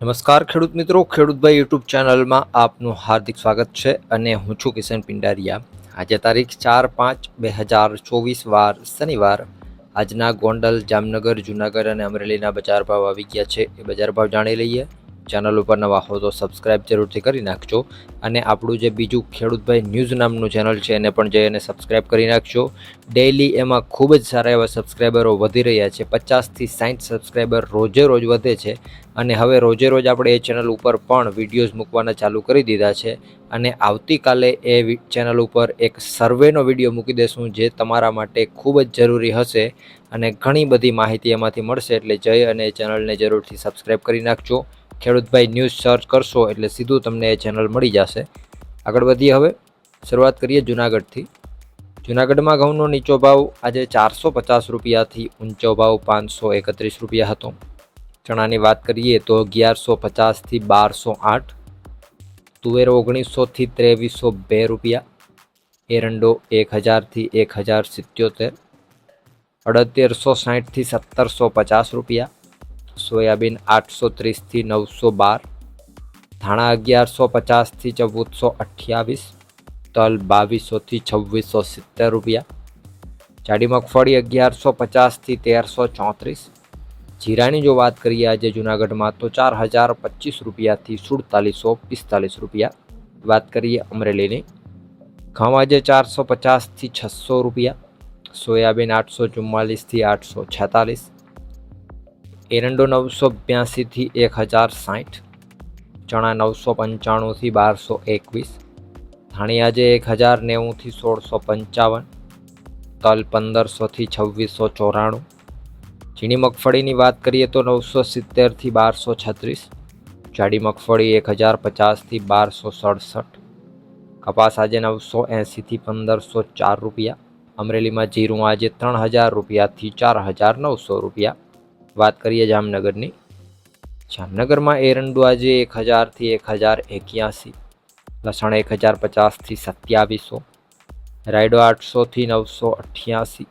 નમસ્કાર ખેડૂત મિત્રો ખેડૂતભાઈ યુટ્યુબ ચેનલમાં આપનું હાર્દિક સ્વાગત છે અને હું છું કિશન પિંડારિયા. આજે તારીખ ચાર પાંચ બે હજાર ચોવીસ વાર શનિવાર. આજના ગોંડલ, જામનગર, જુનાગઢ અને અમરેલીના બજાર ભાવ આવી ગયા છે. એ બજાર ભાવ જાણી લઈએ. ચેનલ ઉપર નવા હો તો સબસ્ક્રાઇબ જરૂરથી કરી નાખજો. અને આપણું જે બીજું ખેડૂતભાઈ ન્યૂઝ નામનું ચેનલ છે, એને પણ જઈ અને સબસ્ક્રાઇબ કરી નાખજો. ડેઇલી એમાં ખૂબ જ સારા એવા સબસ્ક્રાઈબરો વધી રહ્યા છે. પચાસથી સાઠ સબસ્ક્રાઈબર રોજે રોજ વધે છે. અને હવે રોજે રોજ આપણે એ ચેનલ ઉપર પણ વિડીયોઝ મૂકવાના ચાલુ કરી દીધા છે. અને આવતીકાલે એ ચેનલ ઉપર એક સર્વેનો વીડિયો મૂકી દેશું, જે તમારા માટે ખૂબ જ જરૂરી હશે. અને ઘણી બધી માહિતી એમાંથી મળશે, એટલે જઈ અને ચેનલને જરૂરથી સબસ્ક્રાઈબ કરી નાખજો. ખેડૂતભાઈ ન્યૂઝ સર્ચ કરશો એટલે સીધું તમને એ ચેનલ મળી જશે. આગળ વધીએ હવે. શરૂઆત કરીએ જુનાગઢથી. જુનાગઢમાં ઘઉંનો નીચો ભાવ આજે ચારસો પચાસ રૂપિયાથી ઊંચો ભાવ પાંચસો એકત્રીસ રૂપિયા હતો. ચણાની વાત કરીએ તો અગિયારસો પચાસથી બારસો આઠ. તુવેર ઓગણીસોથી ત્રેવીસો બે રૂપિયા. એરંડો એક હજારથી એક હજાર સિત્યોતેર. અડતેરસો સાઠથી સત્તરસો પચાસ રૂપિયા. સોયાબીન આઠસો ત્રીસથી નવસો બાર, ધાણા અગિયારસો પચાસથી ચૌદસો અઠ્યાવીસ, તલ બાવીસોથી છવ્વીસો સિત્તેર રૂપિયા, જાડી મગફળી અગિયારસો પચાસથી તેરસો ચોત્રીસ, જીરાની જો વાત કરીએ આજે જુનાગઢમાં તો ચાર હજાર પચીસ રૂપિયાથી સુડતાલીસો પિસ્તાલીસ રૂપિયા, વાત કરીએ અમરેલીની, ઘઉં આજે ચારસો પચાસથી છસો રૂપિયા, સોયાબીન આઠસો ચુમ્માલીસથી આઠસો છેતાલીસ એરંડો નવસો બ્યાસીથી એક હજાર સાઠ, ચણા નવસો પંચાણુંથી બારસો એકવીસ ધાણી આજે એક હજાર નેવુંથી સોળસો પંચાવન, તલ પંદરસોથી છવ્વીસો ચોરાણું, ઝીણી મગફળીની વાત કરીએ તો નવસો સિત્તેરથી બારસો છત્રીસ, જાડી મગફળી એક હજાર પચાસથી બારસો સડસઠ, કપાસ આજે નવસો એંસીથી પંદરસો ચાર રૂપિયા, અમરેલીમાં જીરું આજે ત્રણ હજાર રૂપિયાથી ચાર હજાર નવસો રૂપિયા વાત કરીએ જામનગરની. જામનગરમાં એરંડુ આજે એક હજારથી એક હજાર એક્યાસી, લસણ એક હજાર પચાસથી સત્યાવીસો, રાયડો આઠસોથી નવસો અઠ્યાસી,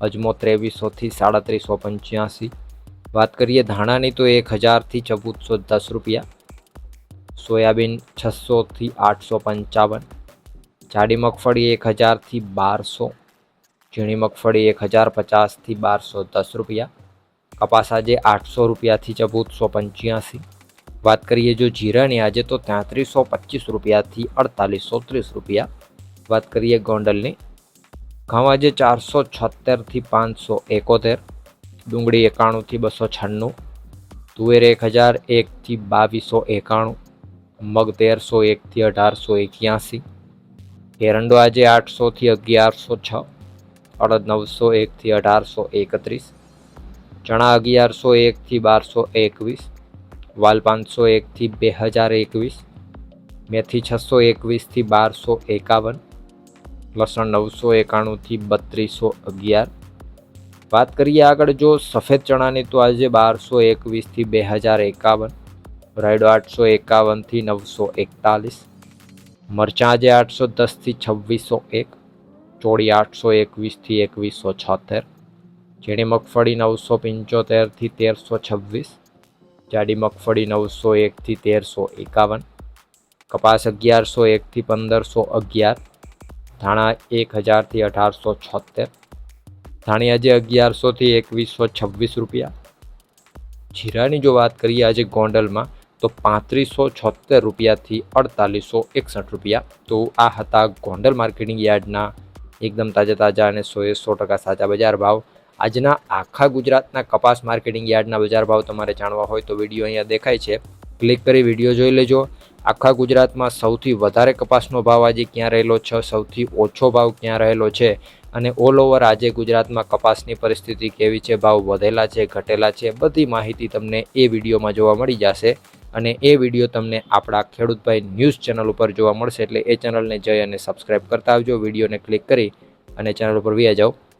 અજમો ત્રેવીસોથી સાડત્રીસો પંચ્યાસી. વાત કરીએ ધાણાની તો એક હજારથી ચૌદસો દસ રૂપિયા, સોયાબીન છસોથી આઠસો પંચાવન, જાડી મગફળી એક હજારથી બારસો, ઝીણી મગફળી એક હજાર પચાસથી બારસો દસ રૂપિયા કપાસ આજે આઠસો રૂપિયાથી ચૌદસો પંચ્યાસી. વાત કરીએ જો જીરાની આજે તો તેત્રીસો પચીસ રૂપિયાથી અડતાલીસો ત્રીસ રૂપિયા. વાત કરીએ ગોંડલની. ઘઉં આજે ચારસો છોતેરથી પાંચસો એકોતેર. ડુંગળી એકાણુંથી બસો છન્નું. તુવેર એક હજાર એકથી બાવીસો એકાણું. મગ તેરસો એકથી અઢારસો એક્યાસી. એરંડો આજે આઠસોથી અગિયારસો છ. અડદ નવસો એકથી અઢારસો એકત્રીસ. ચણા અગિયારસો એકથી બારસો એકવીસ, વાલ પાંચસો એકથી બે હજાર એકવીસ, મેથી છસો એકવીસથી બારસો એકાવન, લસણ નવસો એકાણુંથી બત્રીસો અગિયાર. વાત કરીએ આગળ જો સફેદ ચણાની તો આજે બારસો એકવીસથી બે હજાર એકાવન, રાયડો આઠસો એકાવનથી નવસો એકતાલીસ, મરચાં આજે આઠસો દસથી છવ્વીસો એક, ચોળી આઠસો એકવીસથી એકવીસો છોતેર ઝીણી મગફળી નવસો પંચોતેરથી તેરસો છવ્વીસ, જાડી મગફળી નવસો એકથી તેરસો એકાવન, કપાસ અગિયારસો એકથી પંદરસો અગિયાર, ધાણા એક હજારથી અઢારસો છોતેર ધાણી આજે અગિયારસોથી એકવીસો છવ્વીસ રૂપિયા. જીરાની જો વાત કરીએ આજે ગોંડલમાં, તો પાંત્રીસો છોતેર રૂપિયાથી અડતાલીસો એકસઠ રૂપિયા. તો આ હતા ગોંડલ માર્કેટિંગ યાર્ડના એકદમ તાજા તાજા અને સોએ સો ટકા સાચા બજાર ભાવ. આજના આખા ગુજરાતના કપાસ માર્કેટિંગ યાર્ડના બજાર ભાવ તમારે જાણવા હોય તો વીડિયો અહીંયા દેખાય છે. ક્લિક કરી વીડિયો જોઈ લેજો. આખા ગુજરાતમાં સૌથી વધારે કપાસનો ભાવ આજે ક્યાં રહેલો છે? સૌથી ઓછો ભાવ ક્યાં રહેલો છે? અને ઓલ ઓવર આજે ગુજરાતમાં કપાસની પરિસ્થિતિ કેવી છે? ભાવ વધેલા છે, ઘટેલા છે? બધી માહિતી તમને એ વિડીયોમાં જોવા મળી જશે. અને એ વીડિયો તમને આપણા ખેડૂતભાઈ ન્યૂઝ ચેનલ ઉપર જોવા મળશે. એટલે એ ચેનલને જઈ અને સબસ્ક્રાઈબ કરતા આવજો. વિડીયોને ક્લિક કરી અને ચેનલ ઉપર વ્યા જાઓ.